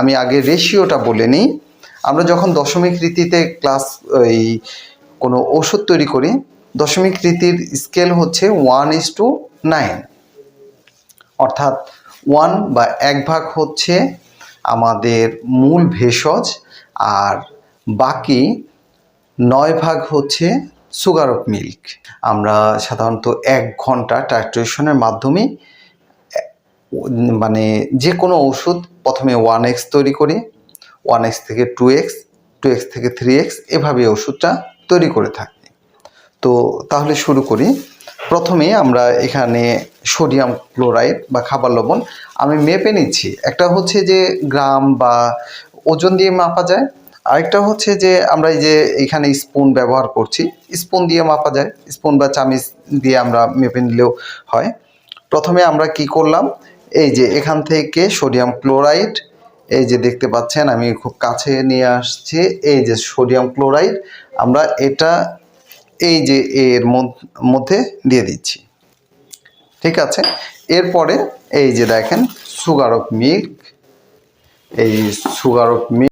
আমি আগে রেশিওটা বলে নিই। আমরা যখন দশমিক রীতিতে ক্লাস, এই কোনো ওষুধ তৈরি করি, দশমিক রীতির স্কেল হচ্ছে ওয়ান ইস টু নাইন। অর্থাৎ ওয়ান বা এক ভাগ হচ্ছে আমাদের মূল ভেষজ, আর বাকি নয় ভাগ হচ্ছে সুগার অফ মিল্ক। আমরা সাধারণত এক ঘণ্টা টাইট্রেশনের মাধ্যমে মানে যে কোনো ওষুধ প্রথমে ওয়ান এক্স তৈরি করি ওয়ান এক্স থেকে টু এক্স টু এক্স থেকে থ্রি এক্স এভাবে ওষুধটা তৈরি করে থাকি। তো তাহলে শুরু করি। প্রথমে আমরা এখানে সোডিয়াম ক্লোরাইড বা খাবার লবণ আমি মেপে নিচ্ছি। একটা হচ্ছে যে গ্রাম বা ওজন দিয়ে মাপা যায়। আরেকটা হচ্ছে যে আমরা এই যে এখানে স্পুন ব্যবহার করছি স্পুন দিয়ে মাপা যায়। স্পুন বা চামিচ দিয়ে আমরা মেপে নিলেও হয়। প্রথমে আমরা কি করলাম? এই যে এখান থেকে সোডিয়াম ক্লোরাইড, এই যে দেখতে পাচ্ছেন আমি খুব কাছে নিয়ে আসছি, এই যে সোডিয়াম ক্লোরাইড, আমরা এটা এই যে এর মধ্য- দিয়ে দিচ্ছি। ঠিক আছে? এরপরে এই যে দেখেন, সুগার অফ মিল্ক, এই সুগার অফ মিল্ক